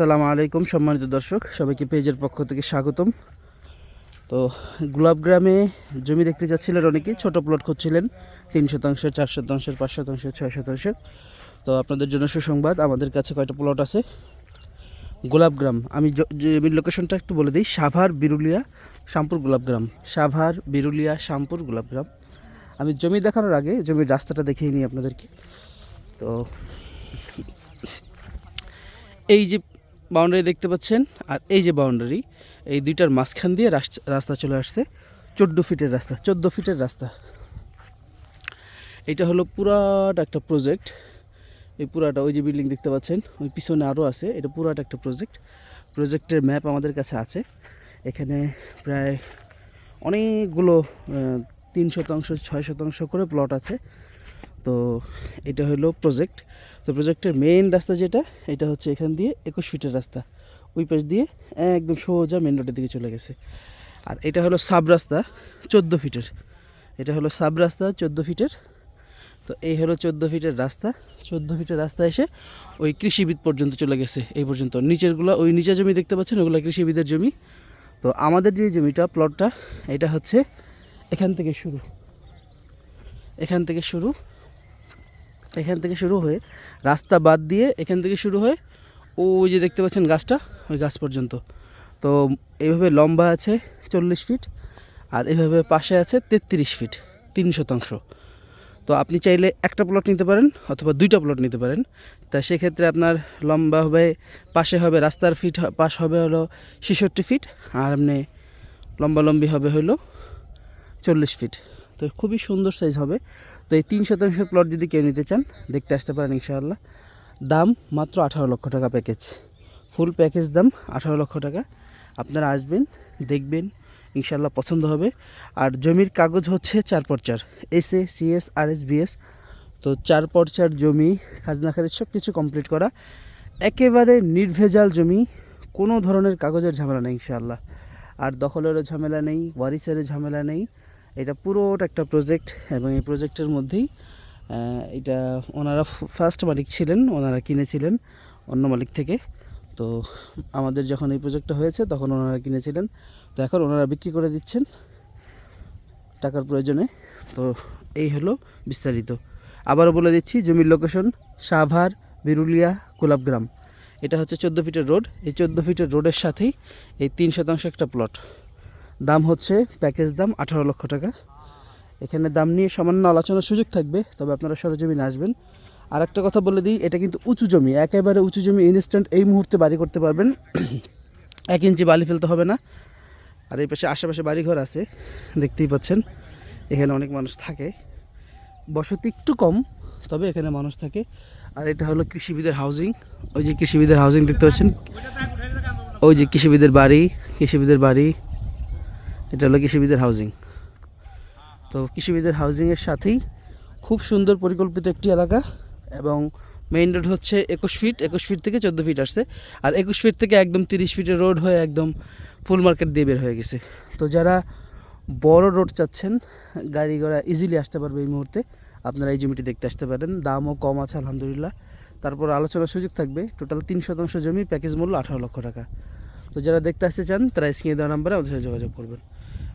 আসসালামু আলাইকুম, সম্মানিত দর্শক, সবাইকে পেজের পক্ষ থেকে স্বাগতম। তো গোলাপ গ্রামে জমি দেখতে যাচ্ছিলেন অনেকেই, ছোট প্লট খুঁজছিলেন, তিন শতাংশের, চার শতাংশের, পাঁচ শতাংশের, ছয় শতাংশের। তো আপনাদের জন্য সুসংবাদ, আমাদের কাছে কয়টা প্লট আছে? গোলাপ গ্রাম, আমি জমির লোকেশনটা একটু বলে দিই, সাভার, বিরুলিয়া, শ্যামপুর গোলাপ গ্রাম। সাভার, বিরুলিয়া, শ্যামপুর গোলাপ গ্রাম। আমি জমি দেখানোর আগে জমির রাস্তাটা দেখিয়ে নিই আপনাদেরকে। তো এই যে বাউন্ডারি দেখতে পাচ্ছেন, আর এই যে বাউন্ডারি, এই দুইটার মাঝখান দিয়ে রাস- রাস্তা চলে আসছে, চোদ্দ ফিটের রাস্তা, চোদ্দ ফিটের রাস্তা। এটা হলো পুরাটা একটা প্রজেক্ট। এই পুরাটা ওই যে বিল্ডিং দেখতে পাচ্ছেন, ওই পিছনে আরও আছে, এটা পুরাটা একটা প্রজেক্ট। প্রজেক্টের ম্যাপ আমাদের কাছে আছে। এখানে প্রায় অনেকগুলো তিন শতাংশ, ছয় শতাংশ করে প্লট আছে। তো এটা হলো প্রজেক্ট তো প্রজেক্টের মেইন রাস্তা যেটা, এটা হচ্ছে এখান দিয়ে একুশ ফিটের রাস্তা। ওই পাশ দিয়ে একদম সোজা মেন রোডের দিকে চলে গেছে। আর এটা হলো সাব রাস্তা, চোদ্দ ফিটের। এটা হলো সাব রাস্তা, চোদ্দ ফিটের। তো এই হলো চোদ্দ ফিটের রাস্তা। চোদ্দ ফিটের রাস্তা এসে ওই কৃষিবিদ পর্যন্ত চলে গেছে এই পর্যন্ত। নিচেরগুলো, ওই নিচের জমি দেখতে পাচ্ছেন? ওগুলো কৃষিবিদের জমি। তো আমাদের যে জমিটা প্লটটা এটা হচ্ছে এখান থেকে শুরু। এখান থেকে শুরু। এখান থেকে শুরু হয়ে রাস্তা বাদ দিয়ে এখান থেকে শুরু হয়ে ওই যে দেখতে পাচ্ছেন গাছটা, ওই গাছ পর্যন্ত। তো এইভাবে লম্বা আছে চল্লিশ ফিট আর এভাবে পাশে আছে তেত্রিশ ফিট, তিন শতাংশ। তো আপনি চাইলে একটা প্লট নিতে পারেন অথবা দুইটা প্লট নিতে পারেন। তা সেক্ষেত্রে আপনার লম্বা হবে, পাশে হবে, রাস্তার ফিট পাশ হবে হলো ছেষট্টি ফিট আর আপনি লম্বালম্বি হবে হলো চল্লিশ ফিট। তো খুবই সুন্দর সাইজ হবে। তো এই তিন শতাংশের প্লট যদি কেউ নিতে চান, দেখতে আসতে পারেন ইনশাআল্লাহ। দাম মাত্র আঠারো লক্ষ টাকা প্যাকেজ ফুল প্যাকেজ দাম আঠারো লক্ষ টাকা। আপনারা আসবেন, দেখবেন, ইনশাআল্লাহ পছন্দ হবে। আর জমির কাগজ হচ্ছে চার পর চার S A CS R S BS তো চার পর চার জমি, খাজনা খারিজ সব কিছু কমপ্লিট করা। একেবারে নির্ভেজাল জমি, কোনো ধরনের কাগজের ঝামেলা নেই ইনশাআল্লাহ। আর দখলেরও ঝামেলা নেই, ওয়ারিসেরও ঝামেলা নেই। এটা পুরোটা একটা প্রজেক্ট এবং এই প্রজেক্টের মধ্যেই এটা ওনারা ফার্স্ট মালিক ছিলেন, ওনারা কিনেছিলেন অন্য মালিক থেকে। তো আমাদের যখন এই প্রজেক্টটা হয়েছে, তখন ওনারা কিনেছিলেন। তো এখন ওনারা বিক্রি করে দিচ্ছেন টাকার প্রয়োজনে। তো এই হলো বিস্তারিত। আবারও বলে দিচ্ছি, জমির লোকেশন সাভার, বিরুলিয়া গোলাপগ্রাম এটা হচ্ছে চোদ্দ ফিটের রোড এই চোদ্দ ফিটের রোডের সাথেই এই তিন শতাংশ একটা প্লট দাম হচ্ছে প্যাকেজ দাম আঠারো লক্ষ টাকা। এখানে দাম নিয়ে সামান্য আলোচনার সুযোগ থাকবে, তবে আপনারা সরজমিনে আসবেন। আর একটা কথা বলে দিই, এটা কিন্তু উঁচু জমি, একেবারে উঁচু জমি ইনস্ট্যান্ট এই মুহূর্তে বাড়ি করতে পারবেন। এক ইঞ্চি বালি ফেলতে হবে না। আর এই পাশে আশেপাশে বাড়িঘর আছে, দেখতেই পাচ্ছেন। এখানে অনেক মানুষ থাকে। বসতি একটু কম, তবে এখানে মানুষ থাকে। আর এটা হলো কৃষিবিদের হাউজিং ওই যে কৃষিবিদের হাউজিং দেখতে পাচ্ছেন। ওই যে কৃষিবিদের বাড়ি কৃষিবিদের বাড়ি। এটা হলো কৃষিবিদের হাউজিং তো কৃষিবিদের হাউজিংয়ের সাথেই খুব সুন্দর পরিকল্পিত একটি এলাকা এবং মেইন রোড হচ্ছে একুশ ফিট একুশ ফিট থেকে চোদ্দ ফিট আসছে। আর একুশ ফিট থেকে একদম তিরিশ ফিটের রোড হয়ে একদম ফুল মার্কেট দিয়ে বের হয়ে গেছে। তো যারা বড় রোড চাচ্ছেন, গাড়ি ঘোড়া ইজিলি আসতে পারবে এই মুহূর্তে। আপনারা এই জমিটি দেখতে আসতে পারেন। দামও কম আছে, আলহামদুলিল্লাহ। তারপর আলোচনার সুযোগ থাকবে টোটাল তিন শতাংশ জমি প্যাকেজ মূল্য আঠারো লক্ষ টাকা। তো যারা দেখতে আসতে চান, তারা স্ক্রিনে দেওয়া নাম্বারে আমাদের সাথে যোগাযোগ করবেন।